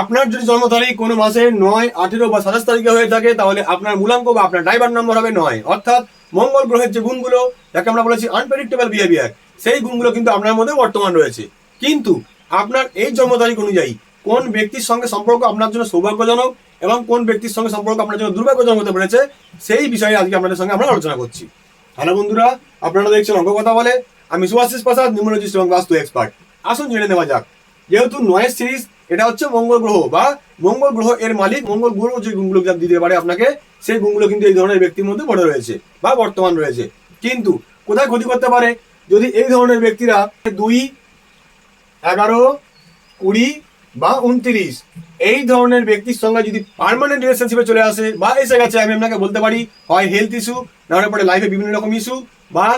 আপনার যদি জন্ম তারিখ কোনো মাসের নয়, আঠেরো বা সাতাশ তারিখে হয়ে থাকে, তাহলে আপনার মূলাঙ্ক বা আপনার ড্রাইভার নম্বর হবে নয়। অর্থাৎ মঙ্গল গ্রহের যে গুণগুলো, যাকে আমরা বলেছি আনপ্রেডিক্টেবল বিহেভিয়ার সেই গুণগুলো কিন্তু আপনার মধ্যে বর্তমান রয়েছে। কিন্তু আপনার এই জন্ম তারিখ অনুযায়ী কোন ব্যক্তির সঙ্গে সম্পর্ক আপনার জন্য সৌভাগ্যজনক এবং কোন ব্যক্তির সঙ্গে সম্পর্ক আপনার জন্য দুর্ভাগ্যজনক হতে পেরেছে, সেই বিষয়ে আজকে আপনাদের সঙ্গে আমরা আলোচনা করছি। হ্যালো বন্ধুরা, আপনারা দেখছেন অঙ্ক কথা বলে। আমি সুভাষিস প্রসাদ, নিউমোলজিস্ট এবং বাস্তু এক্সপার্ট আসুন জেনে নেওয়া যাক। যেহেতু নয়ের সিরিজ এটা হচ্ছে মঙ্গল গ্রহ বা মঙ্গল গ্রহ এর মালিক, মঙ্গল গ্রহ যে গুণগুলো দিতে পারে আপনাকে, সেই গুণগুলো কিন্তু এই ধরনের ব্যক্তির মধ্যে পড়ে রয়েছে বা বর্তমান রয়েছে। কিন্তু কোথায় ক্ষতি করতে পারে? যদি এই ধরনের ব্যক্তিরা দুই, এগারো, কুড়ি বা উনত্রিশ এই ধরনের ব্যক্তির সঙ্গে যদি পার্মানেন্ট রিলেশনশিপে চলে আসে বা এসে গেছে, আমি আপনাকে বলতে পারি, হয় হেলথ ইস্যু নাহলে পরে লাইফে বিভিন্ন রকম ইস্যু বা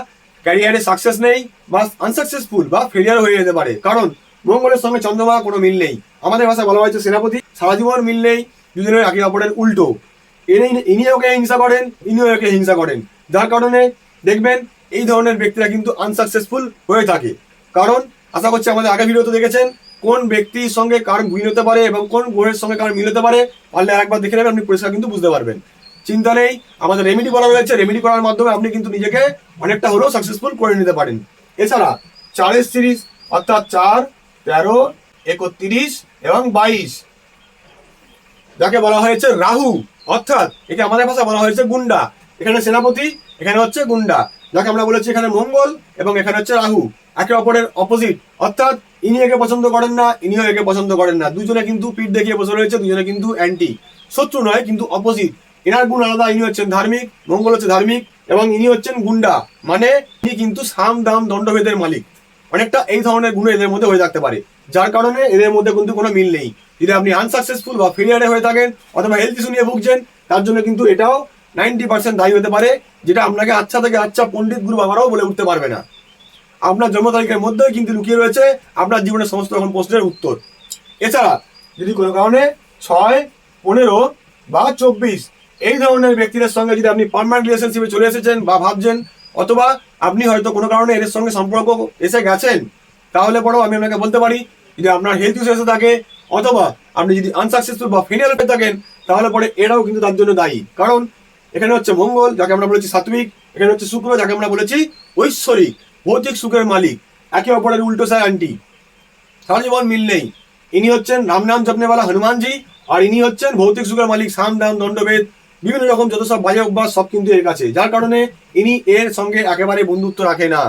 ক্যারিয়ারে সাকসেস নেই বা আনসাকসেসফুল বা ফেলিয়ার হয়ে যেতে পারে। কারণ মঙ্গলের সঙ্গে চন্দ্রমা কোনো মিল নেই। আমাদের ভাষায় বলা হয়েছে সেনাপতি। সারা জীবন মিল নেই, দুজনের একে অপরের উল্টো। ইনি ওকে হিংসা করেন, ইনিও ওকে হিংসা করেন। যার কারণে দেখবেন এই ধরনের ব্যক্তিরা কিন্তু আনসাকসেসফুল হয়ে থাকে। কারণ আশা করছি আমাদের আগে ভিডিওতে দেখেছেন, কোন ব্যক্তির সঙ্গে কার মিল হতে পারে এবং কোন গ্রহের সঙ্গে কার মিল হতে পারে, পারলে একবার দেখে নেবেন, আপনি পরিষ্কার কিন্তু বুঝতে পারবেন। চিন্তা নেই, আমাদের রেমেডি করা রয়েছে। রেমেডি করার মাধ্যমে আপনি কিন্তু নিজেকে অনেকটা হলেও সাকসেসফুল করে নিতে পারেন। এছাড়া চারের সিরিজ অর্থাৎ চার, তেরো একত্রিশ এবং বাইশ। যাকে বলা হয়েছে রাহু, অর্থাৎ একে আমাদের ভাষা বলা হয়েছে গুন্ডা। এখানে সেনাপতি, এখানে হচ্ছে গুন্ডা। যাকে আমরা বলেছি এখানে মঙ্গল এবং এখানে হচ্ছে রাহু। একে অপরের অপোজিট অর্থাৎ ইনি একে পছন্দ করেন না, ইনিও একে পছন্দ করেন না। দুজনে কিন্তু পিঠ দেখিয়ে বসে রয়েছে, দুজনে কিন্তু অ্যান্টি শত্রু নয়, কিন্তু অপোজিট এনার গুণ আলাদা, ইনি হচ্ছেন ধার্মিক, মঙ্গল হচ্ছে ধার্মিক এবং ইনি হচ্ছেন গুন্ডা। মানে ইনি কিন্তু সাম, দাম, দণ্ডভেদের মালিক। অনেকটা এই ধরনের গুণ এদের মধ্যে হয়ে থাকতে পারে। যার কারণে এদের মধ্যে কিন্তু কোনো মিল নেই। যদি আপনি আনসাকসেসফুল বা ফেলিয়ারে হয়ে থাকেন অথবা হেলথ ইস্যু নিয়ে ভুগছেন, তার জন্য কিন্তু এটাও নাইনটি পার্সেন্ট দায়ী হতে পারে, যেটা আপনাকে আচ্ছা থেকে আচ্ছা পণ্ডিত গুরু বাবারাও বলে উঠতে পারবে না। আপনার জন্ম তারিখের মধ্যেই কিন্তু লুকিয়ে রয়েছে আপনার জীবনের সমস্ত রকম প্রশ্নের উত্তর। এছাড়া, যদি কোনো কারণে ছয়, পনেরো বা চব্বিশ এই ধরনের ব্যক্তিদের সঙ্গে যদি আপনি পারমানেন্ট রিলেশনশিপে চলে এসেছেন বা ভাবছেন অথবা আপনি হয়তো কোনো কারণে এদের সঙ্গে সম্পর্ক এসে গেছেন, তাহলে পরেও আমি আপনাকে বলতে পারি যদি আপনার হেলথ ইস্যু এসে থাকে, অথবা আপনি যদি আনসাকসেসফুল বা ফেলিয়ার হয়ে থাকেন, তাহলে পরে এরাও কিন্তু তার জন্য দায়ী। কারণ এখানে হচ্ছে মঙ্গল, যাকে আমরা বলেছি সাত্বিক এখানে হচ্ছে শুক্র, যাকে আমরা বলেছি ঐশ্বরিক, ভৌতিক সুখের মালিক, একে অপরের উল্টো সায় আন্টি। সারা জীবন মিল নেই। ইনি হচ্ছেন রাম নাম জপনেওয়ালা হনুমানজি, আর ইনি হচ্ছেন ভৌতিক সুখের মালিক, সাম দাম, দণ্ডভেদ বিভিন্ন রকম যত সব বাজে অভ্যাস সব কিন্তু এর কাছে। যার কারণে ইনি এর সঙ্গে একেবারে বন্ধুত্ব রাখে না।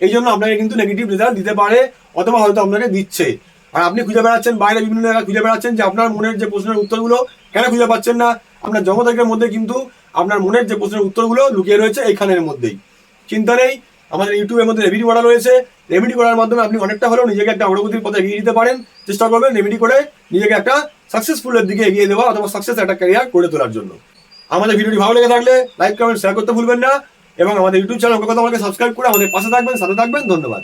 এই জন্য আপনাকে কিন্তু নেগেটিভ রেজাল্ট দিতে পারে, অথবা হয়তো আপনাকে দিচ্ছে। আর আপনি খুঁজে বেড়াচ্ছেন বাইরে বিভিন্ন জায়গায় খুঁজে বেড়াচ্ছেন যে আপনার মনের যে প্রশ্নের উত্তরগুলো কেন খুঁজে পাচ্ছেন না। আপনার জগতের মধ্যে কিন্তু আপনার মনের যে প্রশ্নের উত্তরগুলো লুকিয়ে রয়েছে এইখানের মধ্যেই। চিন্তা নেই, আমাদের ইউটিউবের মধ্যে রেমেডি করা রয়েছে। রেমেডি করার মাধ্যমে আপনি অনেকটা হলেও নিজেকে একটা অগ্রগতির পথে এগিয়ে দিতে পারেন। চেষ্টা করবেন রেমেডি করে নিজেকে একটা সাকসেসফুলের দিকে এগিয়ে দেওয়া অথবা সাকসেস একটা ক্যারিয়ার করে তোলার জন্য। আমাদের ভিডিওটি ভালো লেগে থাকলে লাইক কমেন্ট শেয়ার করতে ভুলবেন না। এবং আমাদের ইউটিউব চ্যানেল কথা আমাকে সাবস্ক্রাইব করে আমাদের পাশে থাকবেন, সাথে থাকবেন। ধন্যবাদ।